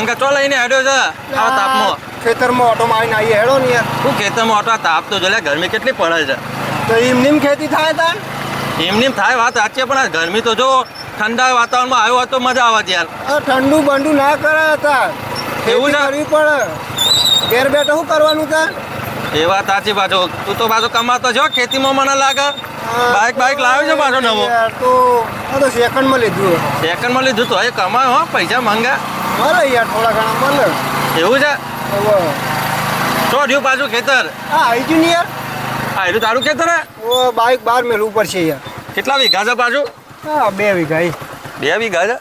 મંગા ચો લઈને હેડ્યો છે આ તાપમાં. ખેતરમાં ઓટો મારીને આવીએ હેડો ને યાર. શું ખેતરમાં ઓટો? તાપ તો જો ગરમી કેટલી પડે છે. તો એમની એમ ખેતી થાય તાર? એમની એમ થાય વાત સાચી પણ આ ગરમી તો જો ઠંડા વાતાવરણમાં આવ્યો હોત તો મજા આવે યાર. ઠંડુ બંડુ ના કરે તાર. એવું ના? કરવી પડે. ઘેર બેઠો શું કરવાનું તાર? એ વાત સાચી પાછો. તું તો પાછો કમાતો છો ખેતીમાં મને લાગે. બાઇક બાઇક લાવ્યો છે પાછો નવો. તો તો સેકન્ડમાં લીધું. સેકન્ડમાં લીધું તો એ કમાયો હો પૈસા મંગા. મળે યાર થોડા ઘણા મળે. એવું છે? તો રહ્યું પાછું ખેતર? હા આવી ગયું ને યાર? હા એનું તારું ખેતર હે? ઓ બાઈક બાર મેલ ઉપર છે યાર. કેટલા વીઘા છે પાછું? હા બે વીઘા. બે વીઘા છે?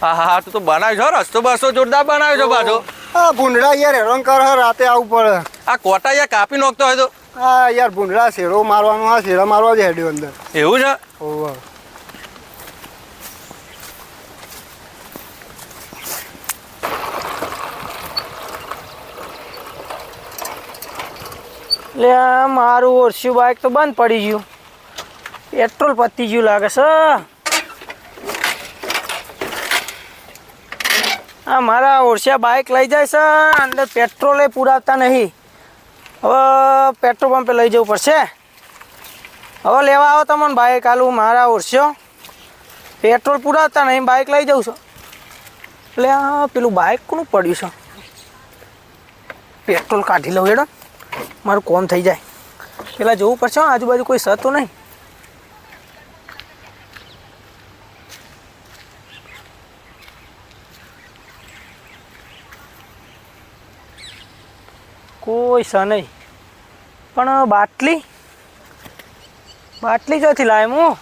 હા હા હા તું તો બનાવ્યો છો રસ્તો બસ્તો જોરદાર બનાવ્યો છો પાછો. હા ભૂંડડા યાર હેરાન કર રાતે આવું પડે. આ કોટા યાર કાપી નાખતો હોય તો. હા યાર ભૂંડડા શેરો મારવાનું હા શેરા મારવા જ હેડ્યો અંદર. એવું છે? ઓવા લે આ મારું ઓરસ્યું બાઇક તો બંધ પડી ગયું. પેટ્રોલ પતી ગયું લાગે છે. આ મારા ઓરસિયા બાઇક લઈ જાય છે, અંદર પેટ્રોલે પુરાવતા નહીં. હવે પેટ્રોલ પંપે લઈ જવું પડશે. હવે લેવા આવો તમને બાઇક આલું, મારા ઓરસ્યો પેટ્રોલ પુરાવતા નહીં બાઇક લઈ જાઉં છું. એટલે પેલું બાઇક કોનું પડ્યું છે? પેટ્રોલ કાઢી લઉં હેડો. મારું કોમ થઈ જાય. પેલા જોવું પડશે આજુબાજુ કોઈ સતો નહીં? કોઈ સ નહીં. પણ બાટલી? બાટલી ક્યાંથી લાવે હું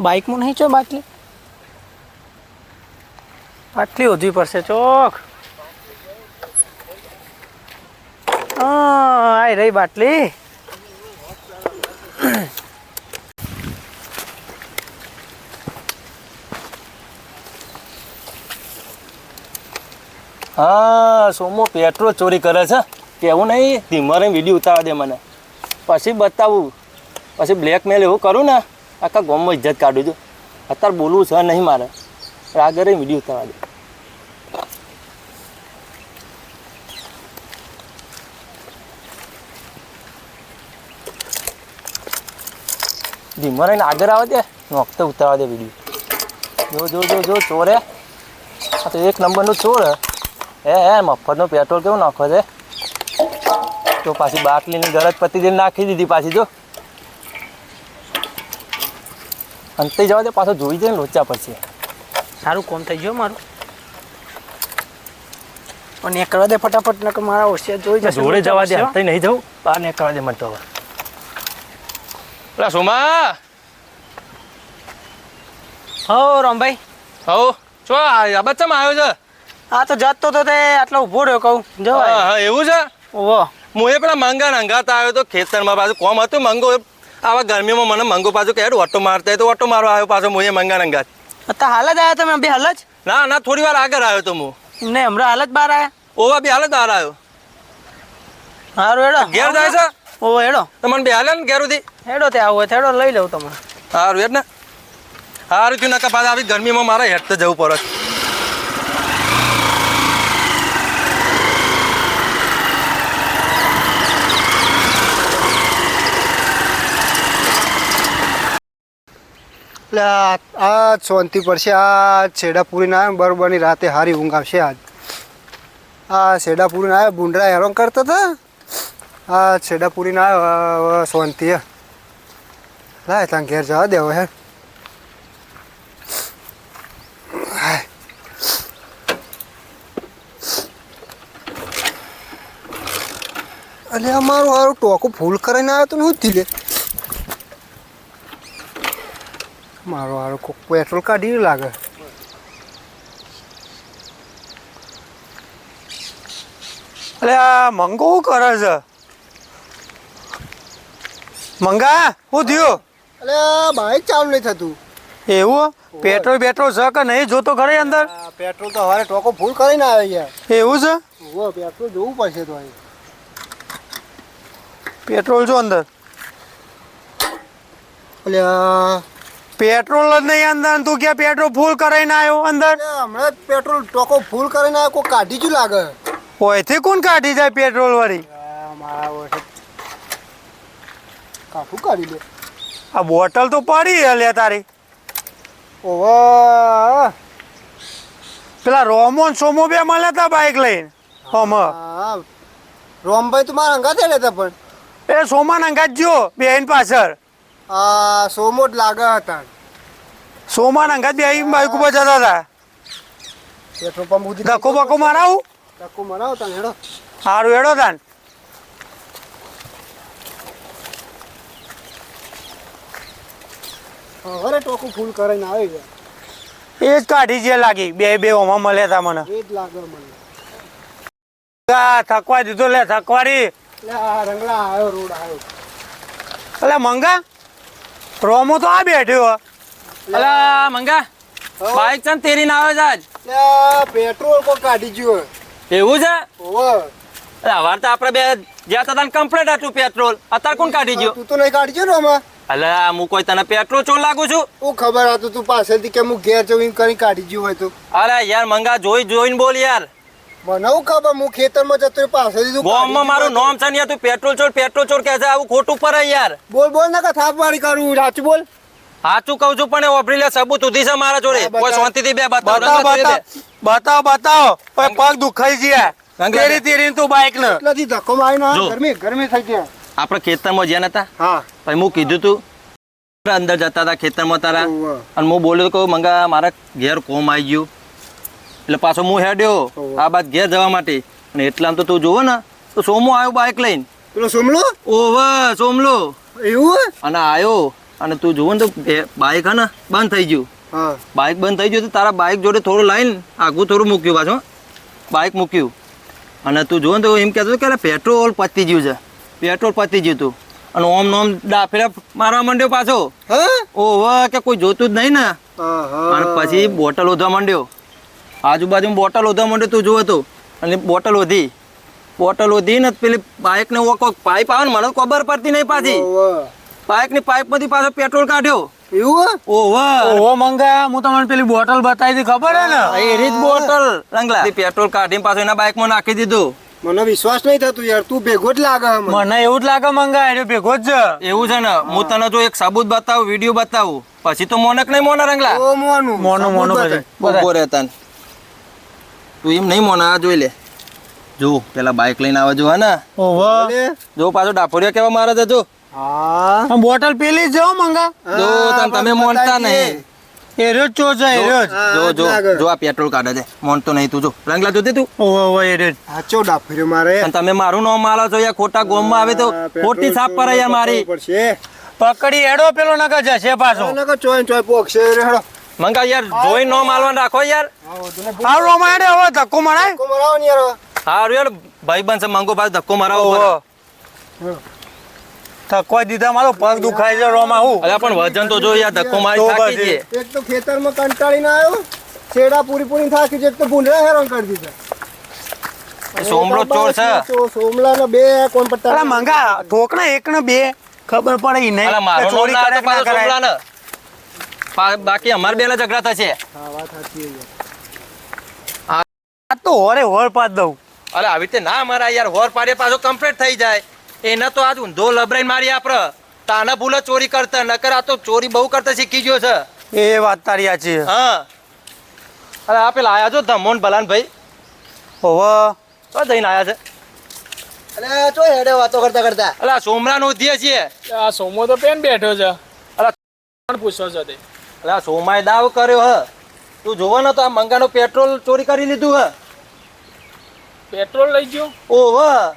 બાઇકમાં નહીં છો બાટલી? બાટલી વધવી પડશે ચોક. હા રહી બાટલી. હા, સોમો પેટ્રોલ ચોરી કરે છે. કેવું નહીં? ધીમારે વીડિયો ઉતારવા દે મને. પછી બતાવું. પછી બ્લેકમેલ એવું કરું ને, આખા ગામમાં ઇજ્જત કાઢું છું. અત્યારે બોલવું છે નહીં મારે. રહીને વીડિયો ઉતારવા દે. ધીમો રહીને આગળ આવે દે. નોખતે ઉતારવા દે વીડિયો જો જો જો જો ચોરે. આ તો એક નંબરનું ચોર હે. હે મફતનો પેટ્રોલ કેવું નાખો છે? તો પાછી બાટલીની ગરજ પતી દઈને નાખી દીધી પાછી જો. અંતે જવા દે પાછો જોઈ જાય ને લોચા પછી. સારું કોમ થઈ ગયું મારું. પણ નીકળવા દે ફટાફટ નકર મારા હોશિયાર જોઈ જશે. જોડે જવા દે અંતે નહીં જવું? બહાર ને કરવા દે મને તો હવે. પેલા સોમા? હો રામભાઈ. હો ચો આ બચ્ચામાં આવ્યો છે? આ તો જતો તો તે આટલો ઊભો રહ્યો કહું. જો હા એવું છે? ઓહો. હું એ પેલા મંગા નંગાતા આવ્યો તો ખેતરમાં પાછું કોમ હતું મંગો આવા ગરમીમાં મને મંગો પાછું કે હેડ ઓટો મારતા તો ઓટો મારવા આવ્યો પાછો હું એ મંગા નંગા અત્યારે હાલ જ આવ્યા તમે? બે હાલ જ? ના ના થોડી વાર આગળ આવ્યો તો હું. ને હમણાં હાલ જ બહાર આવ્યા ઓવા બે હાલ જ બહાર આવ્યો. હારું હેડો. ઘેર જાય છે? ઓહો હેડો. તમને બે હાલે ને ઘેરુથી હેડો તે આવું હોય થેડો હેડો લઈ લઉં તમે સારું હેડ ને. સારું થયું નકા પાછા આવી ગરમીમાં મારે હેડ તો જવું પડે. એટલે આ શાંતિ પડશે આ છેડાપુરી ના આવે બરોબર બરોબરની રાતે હારી ઊંઘ આવશે આજ. આ છેડાપુરી ના આવે બુંડરા હેરાન કરતા હતા આ છેડાપુરી ના આવે શાંતિ હે. લાય ત્યાં ઘેર જવા દે હવે હે. અલે આ મારું હારું ટોકું ફૂલ કરીને આવ્યો તો નહોતી લે મારો હારું કોક પેટ્રોલ કાઢી લાગે. અલે, આ મંગો શું કરે છે? મંગા શું થયું? અલે ભાઈ ચાલુ નહીં થતું. એવું? પેટ્રોલ પેટ્રોલ છે કે નહીં? જોતો ખરી અંદર? પેટ્રોલ તો હવે ટોકો ફૂલ કરીને આવે યાર એવું છે? પેટ્રોલ જોવું પડશે તો અહીં. પેટ્રોલ જો અંદર. પેટ્રોલ જ નહીં અંદર તું કે પેટ્રોલ ફૂલ કરાવીને આવ્યો અંદર? હમણાં પેટ્રોલ ટોકો ફૂલ કરીને આવ્યો કોઈ કાઢી જ લાગે? ઓયથી કોણ કાઢી જાય પેટ્રોલ વાળી મારા કાઠું કાઢી લે. આ બોટલ તો પડી અલ્યા લે તારી. ઓહો. પેલા રોમોન સોમો બે મળ્યા હતા બાઇક લઈને. હમ. હા. રોમભાઈ તો મારા અંગા લેતા પણ. એ સોમાન અંગાત જો બેન પાછળ. આ સોમો જ લાગે હતા. સોમાન અંગાત બે બાઇક ઉપર જતા હતા. પેટ્રોલ પંપ સુધી ધક્કો બક્કો મારાવું? ધક્કો મરાવો તને હેડો. સારું હેડો તાન. હવે ટોકું ફૂલ કરીને આવી ગયા. એ જ કાઢી જે લાગી. બે બે ઓમાં મળ્યા તા મને. એ જ લાગે મને. થકવા દીધો લે થકવાડી. એટલે રંગલા આવ્યો રોડ આવ્યો. એટલે મંગા? રોમો તો આ બેઠ્યો અલા મંગા બાઈક છે તેરી ના આવે આજ. પેટ્રોલ કો કાઢી ગયું એવું છે? અરે અવાર તો આપણે બે જ્યાં હતા તને કમ્પ્લેટ હતું પેટ્રોલ અત્યારે કોણ કાઢી ગયું? તું તો નહીં કાઢી ગયો ને આમાં? અલા હું કોઈ તને પેટ્રોલ ચોર લાગુ છું? હું ખબર હતું તું પાછળથી કે હું ઘેર જઈને કરી કાઢી ગયું હોય તો. અરે યાર મંગા જોઈ જોઈને બોલ યાર. મને હું ખબર હું ખેતરમાં જતો પાછળથી તું બોમ્બમાં મારું નામ છે ને તું પેટ્રોલ ચોર પેટ્રોલ ચોર કહે છે આવું ખોટું પર યાર. બોલ બોલ ને કે થાપ મારી કરું સાચું બોલ. સાચું કહું છું પણ એ વાપરી લે સબૂત ઉધી છે મારા જોડે. કોઈ શાંતિથી બે બતાવ બતાવ. બતાવ પગ દુખાઈ ગયા. તેરી તેરી તું બાઇક ને એટલાથી ધક્કો મારી ના ગરમી ગરમી થઈ ગયા આપણે ખેતરમાં જ્યાં હતા હા. પછી હું કીધું તું અંદર જતા હતા ખેતરમાં તારા. અને હું બોલ્યો કહું મંગા મારા ઘેર કોમ આવી ગયું. એટલે પાછો હું હેડ્યો આ બાદ ઘેર જવા માટે. અને એટલામાં તો તું જોવો ને તો સોમો આવ્યો બાઇક લઈને. પેલો સોમલો? ઓવે સોમલો. એવું અને આવ્યો અને તું જોવો ને તો બાઇક હે ને બંધ થઈ ગયું. બાઇક બંધ થઈ ગયું તો તારા બાઇક જોડે થોડું લાઈન આગું થોડું મૂક્યું પાછો બાઇક મૂક્યું. અને તું જોવો ને તો એમ કહેતો કે પેટ્રોલ પતી ગયું છે. પેટ્રોલ પતી જતું અને ઓમ નોમ ડાફેરા મારવા માંડ્યો પાછો. ઓહો કે કોઈ જોતું જ નહીં ને. હા હા અને પછી બોટલ ઓધવા માંડ્યો. આજુબાજુ બોટલ ઓધવા માંડ્યો તું જોવો તો. અને બોટલ ઓધી બોટલ ઓધી ને પેલી બાઇક ને કોક પાઇપ આવે ને મને ખબર પડતી નહીં પાછી. ઓવે. બાઇકની પાઇપમાંથી પાછો પેટ્રોલ કાઢ્યો. એવું? ઓહો. મંગા હું તમને પેલી બોટલ બતાવી હતી ખબર હે ને? એ રીત બોટલ. રંગલા પેટ્રોલ કાઢીને પાછો એના બાઇકમાં નાખી દીધું. મને વિશ્વાસ નહીં થતું યાર તું ભેગો જ લાગે મને. એવું જ લાગે મંગા એ ભેગો જ. એવું છે ને હું તને જો એક સાબુત બતાવું વીડિયો બતાવું પછી તો મોનક નહીં મોના રંગલા? ઓ મોનું. મોનું મોનું બતાય. રહેતા તું એમ નહીં મોના આ જોઈ લે. જો પેલા બાઇક લઈને આવે જો હા ને? ઓહો. જો પાછો ડાફોરિયા કેવા મારે છે જો. હા. બોટલ પેલી જો મંગા. જો તમે મોનતા નહીં. એ રોજ જ ચો છે એ રોજ. જ જો જો આ પેટ્રોલ કાઢે છે. મોનતો નહીં તું જો. રંગલા જોતી તું ઓહો ઓહો એ રોજ. સાચો ડાફર્યો મારે? અને તમે મારું નામ માલો છો યાર ખોટા ગોમમાં આવે તો ખોટી છાપ પર યાર મારી. પકડી એડો પેલો નગર જશે પાછો. નગર ચોય ને ચોય પોકશે રે હેડો. મંગા યાર જોઈ નો માલવા રાખો યાર. રોમા એડે હવે ધક્કો મરાય. ધક્કો મરાવો ને યાર. હારું યાર ભાઈ બનશે મંગો ભાઈ ધક્કો મારાવો ધક્કો દીધા મારો પગ દુખાય છે રોમા હું. અલ્યા પણ વજન તો જો યાર ધક્કો મારી તો થાકી. છે એક તો ખેતરમાં કંટાળીને આવ્યો છેડા પૂરી પૂરી થાકી છે એક તો ભૂંડરા હેરાન કરી દીધા. સોમલો ચોર છે. તો સોમલા ને બે કોણ પટ્ટા અલા મંગા ઠોકણા એક ને બે ખબર પડે ઈ નહીં. મારો ચોરી ના કરે ના કરાય. સોમલા ને બાકી અમાર બેલા ઝઘડા થશે. હા વાત સાચી છે આ તો હોરે હોર પાડ દઉં. અરે આવી રીતે ના મારા યાર હોર પાડે પાછો કમ્પ્લીટ થઈ જાય. એના તો આજ ઊંધો લબરાઈને મારી આપડે તાના ભૂલે ચોરી કરતા નકર આ તો ચોરી બહુ કરતા શીખી ગયો છે. એ વાત તારી આ છે. હા. અરે આ પેલા આયા છો ધમોન ભલાન ભાઈ ઓહો. તો જઈને આયા છે. અરે ચો હેડે વાતો કરતા કરતા. અલા સોમરા નો છીએ છીએ આ સોમો તો પેન બેઠો છે. અલા કોણ પૂછો છો તે? અલા આ સોમાએ દાવ કર્યો હ. તું જોવો ને તો આ મંગાનો પેટ્રોલ ચોરી કરી લીધું હ. પેટ્રોલ લઈ ગયો? ઓહ. આ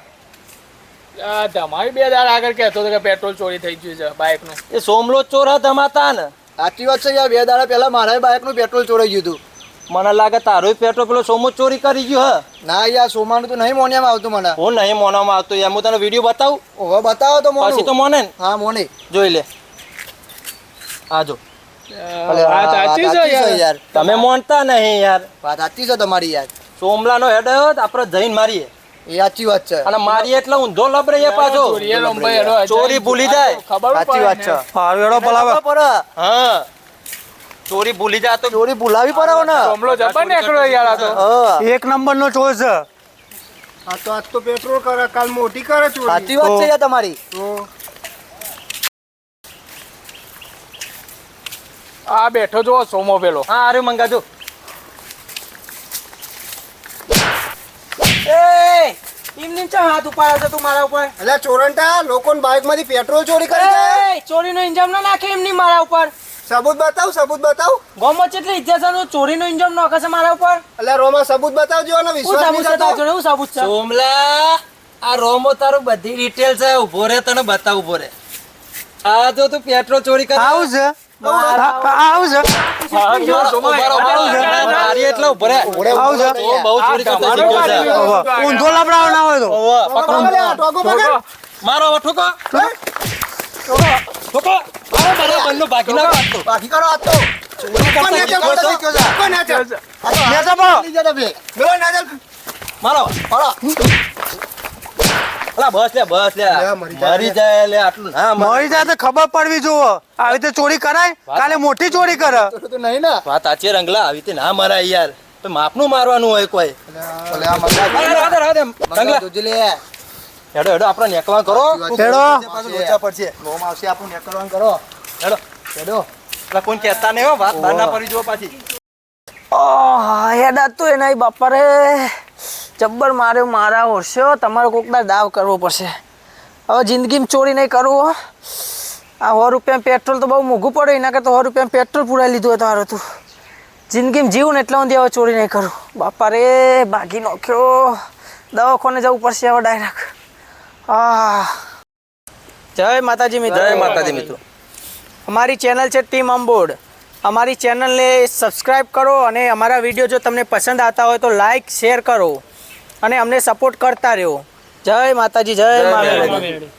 તમારી બે દાડ આગળ કહેતો હતો કે પેટ્રોલ ચોરી થઈ ગયું છે બાઇકનું. એ સોમલો ચોર હ ધમાતા ને. સાચી વાત છે યાર બે દાડા પહેલા મારા બાઇક પેટ્રોલ ચોરાઈ ગયું હતું. મને લાગે તારું પેટ્રોલ પેલો સોમો ચોરી કરી ગયો હ. ના યાર સોમાનું તો નહીં મોનિયામાં આવતું મને. હું નહીં મોનામાં આવતું યાર હું તને વીડિયો બતાવું? ઓહો બતાવો તો પછી તો મોને ને. હા મોની. જોઈ લે. આ જો. આ સાચી છે યાર. તમે મોનતા નહીં યાર. વાત સાચી છે તમારી યાર. સોમલાનો હેડ આપણે જઈને મારીએ. સાચી વાત છે. અને મારી એટલે ઊંધો લબરે એ પાછો. ચોરી ભૂલી જાય. ખબર સાચી વાત છે. ફાળવેડો બોલાવે હા. ચોરી ભૂલી જાય તો ચોરી ભૂલાવી પડે ને કમલો જબર નીકળ્યો યાર આ તો. એક નંબર નો ચોર છે. આ તો આજ તો પેટ્રોલ કરે કાલ મોટી કરે ચોરી. સાચી વાત છે યાર તમારી. આ બેઠો જો સોમો પેલો. હા અરે મંગાજો. એ એમની ચા હાથ ઉપાડ્યો છે તું મારા ઉપર. એટલે ચોરંટા લોકોને બાઇકમાંથી પેટ્રોલ ચોરી કરી ચોરીનો ઇન્જામ ના નાખે એમની મારા ઉપર. સબૂત બતાવ સબૂત બતાવ. ગોમો કેટલી ઇજ્જત છે તો? ચોરીનો ઇન્જામ નાખે છે મારા ઉપર? એટલે રોમાં સબૂત બતાવજો અને શું વિશ્વાસ નહીં છે સાબુત સોમલા આ રોમો તારું બધી ડિટેલ છે ઊભો રે તને બતાવ ઊભો રે આ જો તું પેટ્રોલ ચોરી કરે આવું છે? મારી. ઊંધો લબડાવો ના હોય તો ઠોકો ઠોકો બંને બાકી કરો તો નેચર. મારો. અલા બસ લે બસ લે. લે, મરી જાય. લે. આટલું. ના મરે. જાય તો ખબર પડવી જોવો આવી રીતે ચોરી કરાય? કાલે મોટી ચોરી કરે. તો તો નહીં ને. વાત સાચી રંગલા આવી રીતે ના મરાય યાર. તો માપનું મારવાનું હોય કોઈ. રંગલા. હેડો હેડો આપણે નેકવા કરો. હેડો. પડશે. લોમ આવશે આપણું નેકરવાનું કરો. હેડો. હેડો. એટલે કોઈ કહેતા નહીં હો વાત બહાર ના પડી જુઓ પાછી. ઓહ હેડા તો એના બાપા રે જબ્બર માર્યો મારા ઓરસ્યો તમારે કોકના દાવ કરવો પડશે. હવે જિંદગીમાં ચોરી નહીં કરવું હો. આ સો રૂપિયા પેટ્રોલ તો બહુ મોંઘું પડે એના કરતાં સો રૂપિયા પેટ્રોલ પુરાઈ લીધું હતું હારું તું જિંદગીમાં જીવું ને એટલા સુધી હવે ચોરી નહીં કરું. બાપા રે ભાગી નાખ્યો. દવાખાને જવું પડશે હવે ડાયરેક્ટ આ જય માતાજી મિત્રો. જય માતાજી મિત્રો. અમારી ચેનલ છે ટીમ અંબોડ. અમારી ચેનલને સબસ્ક્રાઈબ કરો અને અમારા વીડિયો જો તમને પસંદ આવતા હોય તો લાઈક શેર કરો. અને અમને સપોર્ટ કરતા રહો જય માતાજી જય માતાજી.